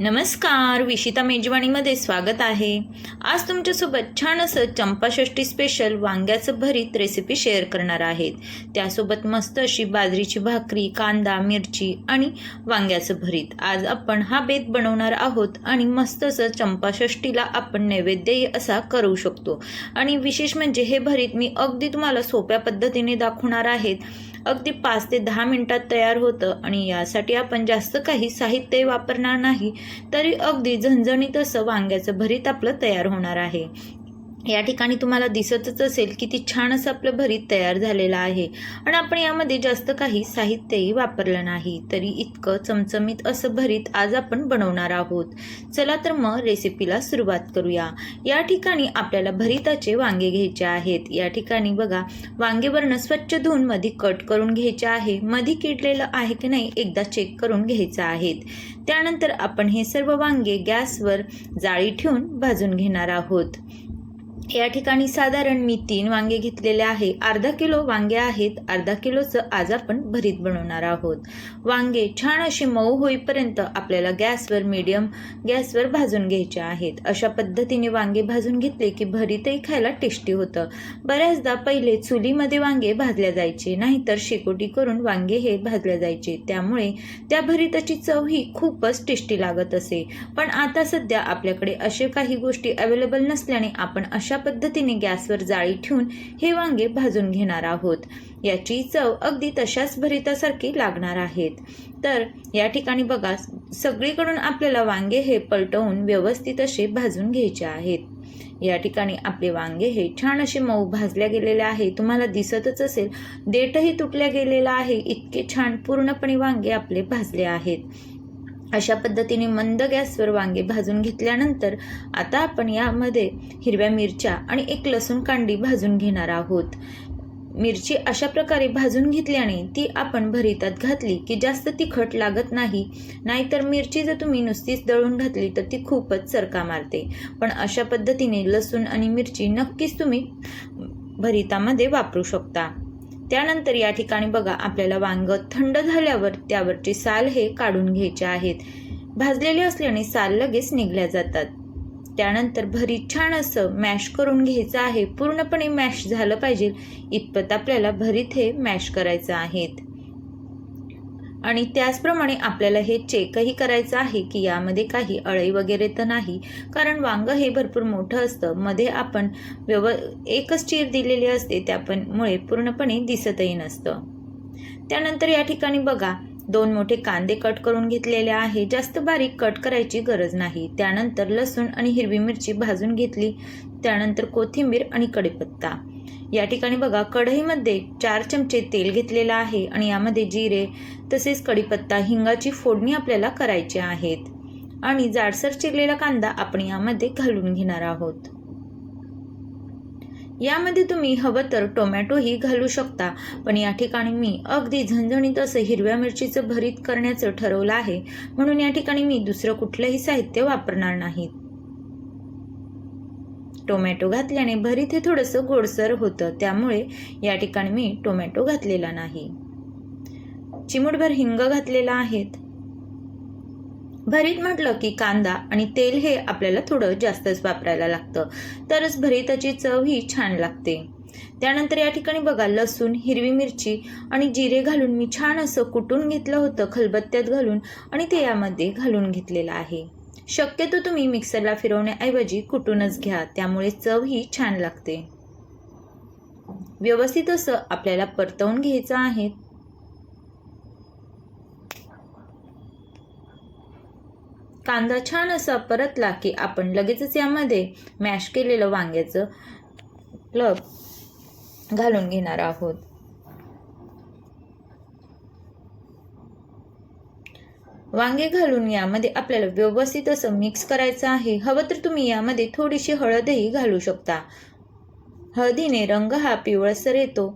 नमस्कार विशिता मेजवानीमध्ये स्वागत आहे. आज तुमच्यासोबत छान असं चंपाषष्ठी स्पेशल वांग्याचं भरीत रेसिपी शेअर करणार आहेत. त्यासोबत मस्त अशी बाजरीची भाकरी कांदा मिरची आणि वांग्याचं भरीत. आज आपण हा बेत बनवणार आहोत आणि मस्त असं चंपाषष्ठीला आपण नैवेद्य असा करू शकतो. आणि विशेष म्हणजे हे भरीत मी अगदी तुम्हाला सोप्या पद्धतीने दाखवणार आहेत. अगदी पाच ते दहा मिनिटात तयार होतं आणि यासाठी आपण जास्त काही साहित्य वापरणार नाही तरी अगदी झणझणीत असं वांग्याचं भरीत आपलं तयार होणार आहे. या ठिकाणी तुम्हाला दिसतच असेल की ती छान असं आपलं भरीत तयार झालेलं आहे. आणि आपण यामध्ये जास्त काही साहित्यही वापरलं नाही. तरी इतकं चमचमीत असं भरीत आज आपण बनवणार आहोत. चला तर मग रेसिपीला सुरुवात करूया. या ठिकाणी आपल्याला भरीताचे वांगे घ्यायचे आहेत. या ठिकाणी बघा वांगेवरनं स्वच्छ धुवून मध्ये कट करून घ्यायचे आहे. मध्ये किडलेलं आहे की नाही एकदा चेक करून घ्यायचं आहेत. त्यानंतर आपण हे सर्व वांगे गॅसवर जाळी ठेवून भाजून घेणार आहोत. या ठिकाणी साधारण मी तीन वांगे घेतलेले आहे. अर्धा किलो वांगे आहेत. अर्धा किलोचं आज आपण भरीत बनवणार आहोत. वांगे छान असे मऊ होईपर्यंत आपल्याला गॅसवर मीडियम गॅसवर भाजून घ्यायचे आहेत. अशा पद्धतीने वांगे भाजून घेतले की भरीतही खायला टेस्टी होतं. बऱ्याचदा पहिले चुलीमध्ये वांगे भाजल्या जायचे नाहीतर शेकोटी करून वांगे हे भाजले जायचे. त्यामुळे त्या भरीताची चव ही खूपच टेस्टी लागत असे. पण आता सध्या आपल्याकडे असे काही गोष्टी अवेलेबल नसल्याने आपण अशा पद्धतीने गॅसवर जाळी ठेवून हे वांगे भाजून घेणार आहोत. याची चव अगदी तशाच भरितासारखी लागणार आहेत. तर या ठिकाणी बघा सगळीकडून आपल्याला वांगे हे पलटवून व्यवस्थित असे भाजून घ्यायचे आहेत. या ठिकाणी आपले वांगे हे छान असे मऊ भाजल्या गेलेले आहे. तुम्हाला दिसतच असेल देठही तुटल्या गेलेला आहे. इतके छान पूर्णपणे वांगे आपले भाजले आहेत. अशा पद्धतीने मंद गॅसवर वांगे भाजून घेतल्यानंतर आता आपण यामध्ये हिरव्या मिरच्या आणि एक लसूण कांडी भाजून घेणार आहोत. मिरची अशा प्रकारे भाजून घेतल्याने ती आपण भरितात घातली की जास्त तिखट लागत नाही. नाहीतर मिरची जर तुम्ही नुसतीच दळून घातली तर ती खूपच चरका मारते. पण अशा पद्धतीने लसूण आणि मिरची नक्कीच तुम्ही भरितामध्ये वापरू शकता. त्यानंतर या ठिकाणी बघा आपल्याला वांग थंड झाल्यावर त्यावरचे साल हे काढून घ्यायचे आहेत. भाजलेले असल्याने साल लगेच निघल्या जातात. त्यानंतर भरीत छान असं मॅश करून घ्यायचं आहे. पूर्णपणे मॅश झालं पाहिजे. इतपत आपल्याला भरीत हे मॅश करायचं आहेत. आणि त्याचप्रमाणे आपल्याला हे चेकही करायचं आहे की यामध्ये काही अळई वगैरे तर नाही कारण वांग हे भरपूर मोठं असतं. मध्ये आपण व्यव एकच चीर दिलेली असते त्यामुळे पूर्णपणे दिसतही नसतं. त्यानंतर या ठिकाणी बघा दोन मोठे कांदे कट करून घेतलेले आहे. जास्त बारीक कट करायची गरज नाही. त्यानंतर लसूण आणि हिरवी मिरची भाजून घेतली. त्यानंतर कोथिंबीर आणि कढीपत्ता. या ठिकाणी बघा कढईमध्ये चार चमचे तेल घेतलेलं आहे आणि यामध्ये जिरे तसेच कढीपत्ता हिंगाची फोडणी आपल्याला करायची आहेत. आणि जाडसर चिरलेला कांदा आपण यामध्ये घालून घेणार आहोत. यामध्ये तुम्ही हवं तर टोमॅटोही घालू शकता पण या ठिकाणी मी अगदी झणझणीत असं हिरव्या मिरचीचं भरीत करण्याचं ठरवलं आहे म्हणून या ठिकाणी मी दुसरं कुठलंही साहित्य वापरणार नाहीत टोमॅटो घातल्याने भरीत हे थोडंसं गोडसर होतं. त्यामुळे या ठिकाणी मी टोमॅटो घातलेला नाही. चिमूटभर हिंग घातलेला आहेत. भरीत म्हटलं की कांदा आणि तेल हे आपल्याला थोडं जास्तच वापरायला लागतं. तरच भरीताची चव ही छान लागते. त्यानंतर या ठिकाणी बघा लसूण हिरवी मिरची आणि जिरे घालून मी छान असं कुटून घेतलं होतं खलबत्त्यात घालून आणि ते यामध्ये घालून घेतलेलं आहे. शक्यतो तुम्ही मिक्सरला फिरवण्याऐवजी कुटूनच घ्या त्यामुळे चव ही छान लागते. व्यवस्थित असं आपल्याला परतवून घ्यायचं आहे. कांदा छान असा परतला की आपण लगेचच यामध्ये मॅश केलेलं वांग्याचं प्लग घालून घेणार आहोत. वांगे घालून यामध्ये आपल्याला व्यवस्थित असं मिक्स करायचं आहे. हवं तर तुम्ही यामध्ये थोडीशी हळदही घालू शकता. हळदीने रंग हा पिवळसर येतो.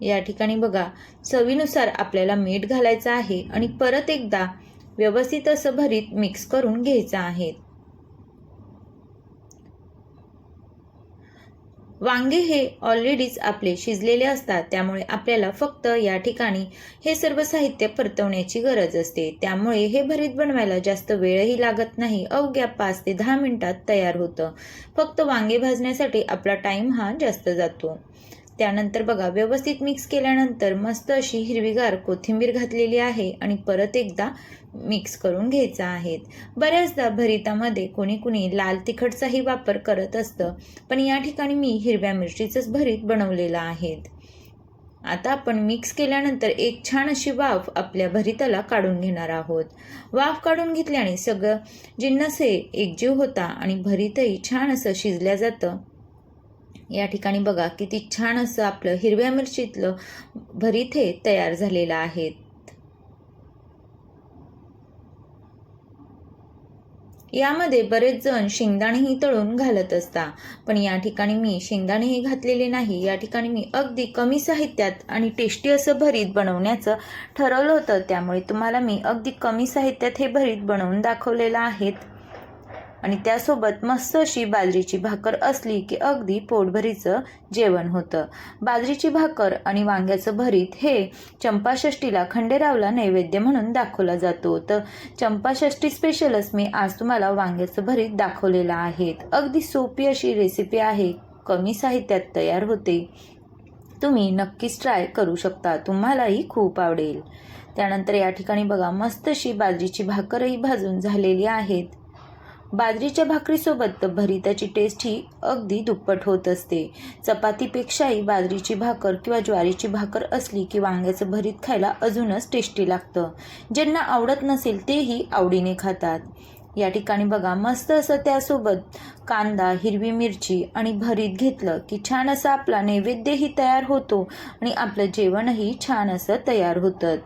या ठिकाणी बघा चवीनुसार आपल्याला मीठ घालायचं आहे आणि परत एकदा व्यवस्थित असं भरीत मिक्स करून घ्यायचं आहे. वांगे हे ऑलरेडीच आपले शिजलेले असतात. त्यामुळे आपल्याला फक्त या ठिकाणी हे सर्व साहित्य परतवण्याची गरज असते. त्यामुळे हे भरीत बनवायला जास्त वेळही लागत नाही. अवघ्या पाच ते दहा मिनिटात तयार होतं. फक्त वांगे भाजण्यासाठी आपला टाईम हा जास्त जातो. त्यानंतर बघा व्यवस्थित मिक्स केल्यानंतर मस्त अशी हिरवीगार कोथिंबीर घातलेली आहे आणि परत एकदा मिक्स करून घ्यायचा आहे बऱ्याचदा भरितामध्ये कोणी कुणी लाल तिखटचाही वापर करत असतं पण या ठिकाणी मी हिरव्या मिरचीचंच भरीत बनवलेलं आहे आता आपण मिक्स केल्यानंतर एक छान अशी वाफ आपल्या भरिताला काढून घेणार आहोत. वाफ काढून घेतल्याने सगळं जिन्नस हे एकजीव होता आणि भरीतही छान असं शिजल्या जातं. या ठिकाणी बघा किती छान असं आपलं हिरव्या मिरचीतलं भरीत हे तयार झालेलं आहे. यामध्ये बरेच जण शेंगदाणेही तळून घालत असता पण या ठिकाणी मी शेंगदाणेही घातलेले नाही. या ठिकाणी मी अगदी कमी साहित्यात आणि टेस्टी असं भरीत बनवण्याचं ठरवलं होतं. त्यामुळे तुम्हाला मी अगदी कमी साहित्यात हे भरीत बनवून दाखवलेलं आहेत आणि त्यासोबत मस्त अशी बाजरीची भाकर असली की अगदी पोटभरीचं जेवण होतं. बाजरीची भाकर आणि वांग्याचं भरीत हे चंपाषष्टीला खंडेरावला नैवेद्य म्हणून दाखवला जातो. तर चंपाषष्टी स्पेशलच मी आज तुम्हाला वांग्याचं भरीत दाखवलेलं आहे. अगदी सोपी अशी रेसिपी आहे. कमी साहित्यात तयार होते. तुम्ही नक्कीच ट्राय करू शकता. तुम्हालाही खूप आवडेल. त्यानंतर या ठिकाणी बघा मस्त अशी बाजरीची भाकरही भाजून झालेली आहेत. बाजरीच्या भाकरीसोबत भरिताची टेस्ट ही अगदी दुप्पट होत असते. चपातीपेक्षाही बाजरीची भाकर किंवा ज्वारीची भाकर असली की वांग्याचं भरीत खायला अजूनच टेस्टी लागतं. ज्यांना आवडत नसेल तेही आवडीने खातात. या ठिकाणी बघा मस्त असं त्यासोबत कांदा हिरवी मिरची आणि भरीत घेतलं की छान असं आपला नैवेद्यही तयार होतो आणि आपलं जेवणही छान असं तयार होतं.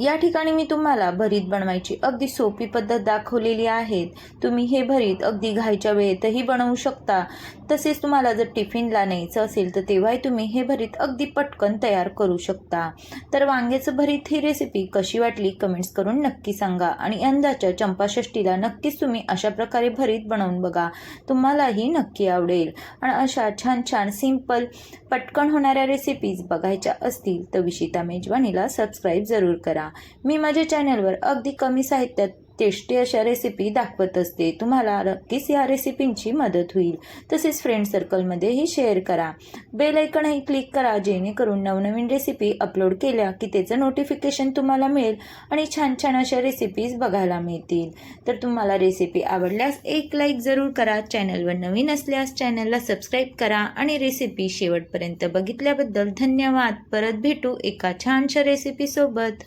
या ठिकाणी मी तुम्हाला भरीत बनवायची अगदी सोपी पद्धत दाखवलेली आहे. तुम्ही हे भरीत अगदी घायच्या वेळेतही बनवू शकता. तसेच तुम्हाला जर टिफिनला न्यायचं असेल तर तेव्हाही तुम्ही हे भरीत अगदी पटकन तयार करू शकता. तर वांग्याचं भरीत ही रेसिपी कशी वाटली कमेंट्स करून नक्की सांगा आणि यंदाच्या चंपाषष्टीला नक्कीच तुम्ही अशा प्रकारे भरीत बनवून बघा. तुम्हालाही नक्की आवडेल. आणि अशा छान छान सिंपल पटकन होणाऱ्या रेसिपीज बघायच्या असतील तर विशिता मेजवानीला सबस्क्राईब जरूर करा. मी माझ्या चॅनलवर अगदी कमी साहित्यात टेस्टी अशा रेसिपी दाखवत असते. तुम्हाला नक्कीच या रेसिपींची मदत होईल. तसेच फ्रेंड सर्कलमध्येही शेअर करा. बेल ऐकणही क्लिक करा जेणेकरून नवनवीन रेसिपी अपलोड केल्या की त्याचं नोटिफिकेशन तुम्हाला मिळेल आणि छान छान अशा रेसिपीज बघायला मिळतील. तर तुम्हाला रेसिपी आवडल्यास एक लाईक जरूर करा. चॅनलवर नवीन असल्यास चॅनलला सबस्क्राईब करा आणि रेसिपी शेवटपर्यंत बघितल्याबद्दल धन्यवाद. परत भेटू एका छानशा रेसिपीसोबत